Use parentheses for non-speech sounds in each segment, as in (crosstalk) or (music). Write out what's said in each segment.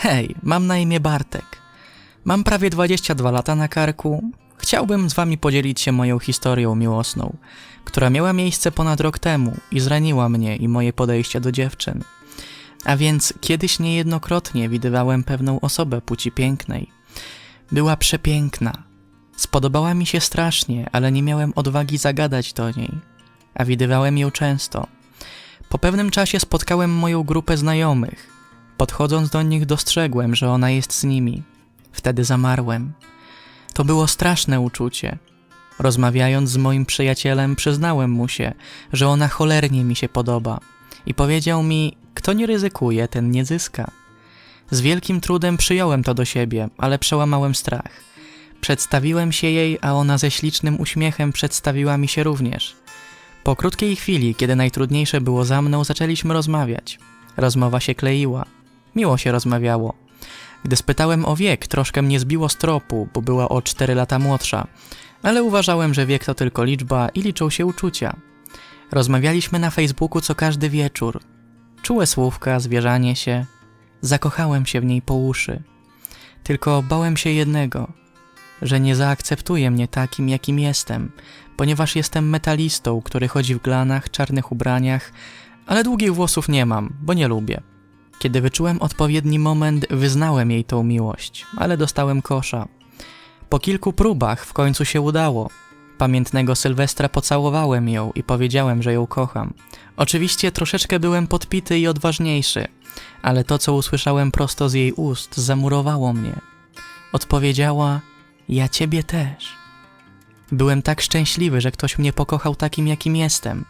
Hej, mam na imię Bartek. Mam prawie 22 lata na karku. Chciałbym z wami podzielić się moją historią miłosną, która miała miejsce ponad rok temu i zraniła mnie i moje podejście do dziewczyn. A więc kiedyś niejednokrotnie widywałem pewną osobę płci pięknej. Była przepiękna. Spodobała mi się strasznie, ale nie miałem odwagi zagadać do niej. A widywałem ją często. Po pewnym czasie spotkałem moją grupę znajomych. Podchodząc do nich dostrzegłem, że ona jest z nimi. Wtedy zamarłem. To było straszne uczucie. Rozmawiając z moim przyjacielem, przyznałem mu się, że ona cholernie mi się podoba. I powiedział mi, kto nie ryzykuje, ten nie zyska. Z wielkim trudem przyjąłem to do siebie, ale przełamałem strach. Przedstawiłem się jej, a ona ze ślicznym uśmiechem przedstawiła mi się również. Po krótkiej chwili, kiedy najtrudniejsze było za mną, zaczęliśmy rozmawiać. Rozmowa się kleiła. Miło się rozmawiało. Gdy spytałem o wiek, troszkę mnie zbiło z tropu, bo była o 4 lata młodsza, ale uważałem, że wiek to tylko liczba i liczą się uczucia. Rozmawialiśmy na Facebooku co każdy wieczór. Czułe słówka, zwierzanie się. Zakochałem się w niej po uszy. Tylko bałem się jednego, że nie zaakceptuje mnie takim, jakim jestem, ponieważ jestem metalistą, który chodzi w glanach, czarnych ubraniach, ale długich włosów nie mam, bo nie lubię. Kiedy wyczułem odpowiedni moment, wyznałem jej tą miłość, ale dostałem kosza. Po kilku próbach w końcu się udało. Pamiętnego Sylwestra pocałowałem ją i powiedziałem, że ją kocham. Oczywiście troszeczkę byłem podpity i odważniejszy, ale to, co usłyszałem prosto z jej ust, zamurowało mnie. Odpowiedziała: Ja ciebie też. Byłem tak szczęśliwy, że ktoś mnie pokochał takim, jakim jestem,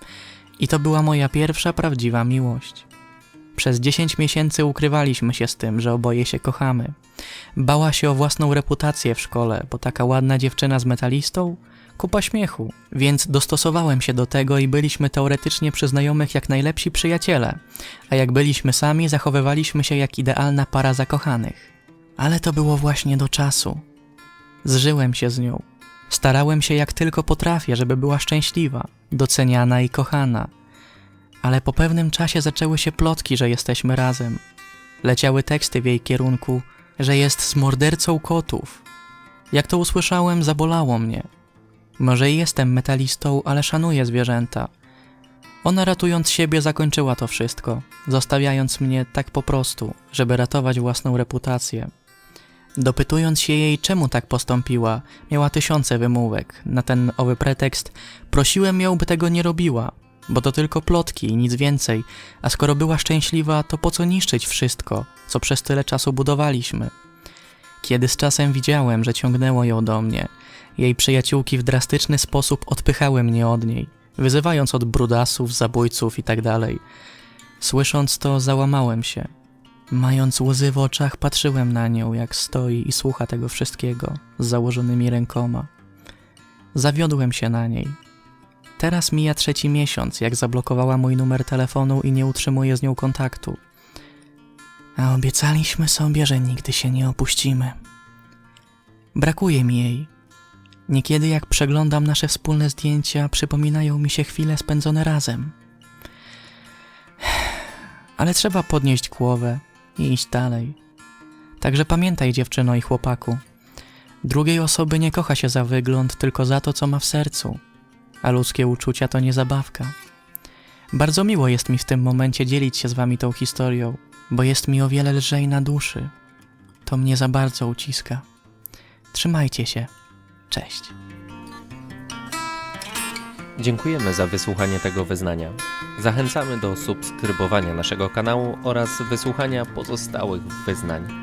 i to była moja pierwsza prawdziwa miłość. Przez 10 miesięcy ukrywaliśmy się z tym, że oboje się kochamy. Bała się o własną reputację w szkole, bo taka ładna dziewczyna z metalistą? Kupa śmiechu. Więc dostosowałem się do tego i byliśmy teoretycznie przy znajomych jak najlepsi przyjaciele, a jak byliśmy sami, zachowywaliśmy się jak idealna para zakochanych. Ale to było właśnie do czasu. Zżyłem się z nią. Starałem się jak tylko potrafię, żeby była szczęśliwa, doceniana i kochana. Ale po pewnym czasie zaczęły się plotki, że jesteśmy razem. Leciały teksty w jej kierunku, że jest z mordercą kotów. Jak to usłyszałem, zabolało mnie. Może i jestem metalistą, ale szanuję zwierzęta. Ona ratując siebie zakończyła to wszystko, zostawiając mnie tak po prostu, żeby ratować własną reputację. Dopytując się jej, czemu tak postąpiła, miała tysiące wymówek. Na ten owy pretekst prosiłem ją, by tego nie robiła, bo to tylko plotki i nic więcej, a skoro była szczęśliwa, to po co niszczyć wszystko, co przez tyle czasu budowaliśmy? Kiedy z czasem widziałem, że ciągnęło ją do mnie, jej przyjaciółki w drastyczny sposób odpychały mnie od niej, wyzywając od brudasów, zabójców itd. Słysząc to, załamałem się. Mając łzy w oczach, patrzyłem na nią, jak stoi i słucha tego wszystkiego z założonymi rękoma. Zawiodłem się na niej. Teraz mija trzeci miesiąc, jak zablokowała mój numer telefonu i nie utrzymuję z nią kontaktu. A obiecaliśmy sobie, że nigdy się nie opuścimy. Brakuje mi jej. Niekiedy, jak przeglądam nasze wspólne zdjęcia, przypominają mi się chwile spędzone razem. (sighs) Ale trzeba podnieść głowę i iść dalej. Także pamiętaj, dziewczyno i chłopaku. Drugiej osoby nie kocha się za wygląd, tylko za to, co ma w sercu. A ludzkie uczucia to nie zabawka. Bardzo miło jest mi w tym momencie dzielić się z wami tą historią, bo jest mi o wiele lżej na duszy. To mnie za bardzo uciska. Trzymajcie się. Cześć. Dziękujemy za wysłuchanie tego wyznania. Zachęcamy do subskrybowania naszego kanału oraz wysłuchania pozostałych wyznań.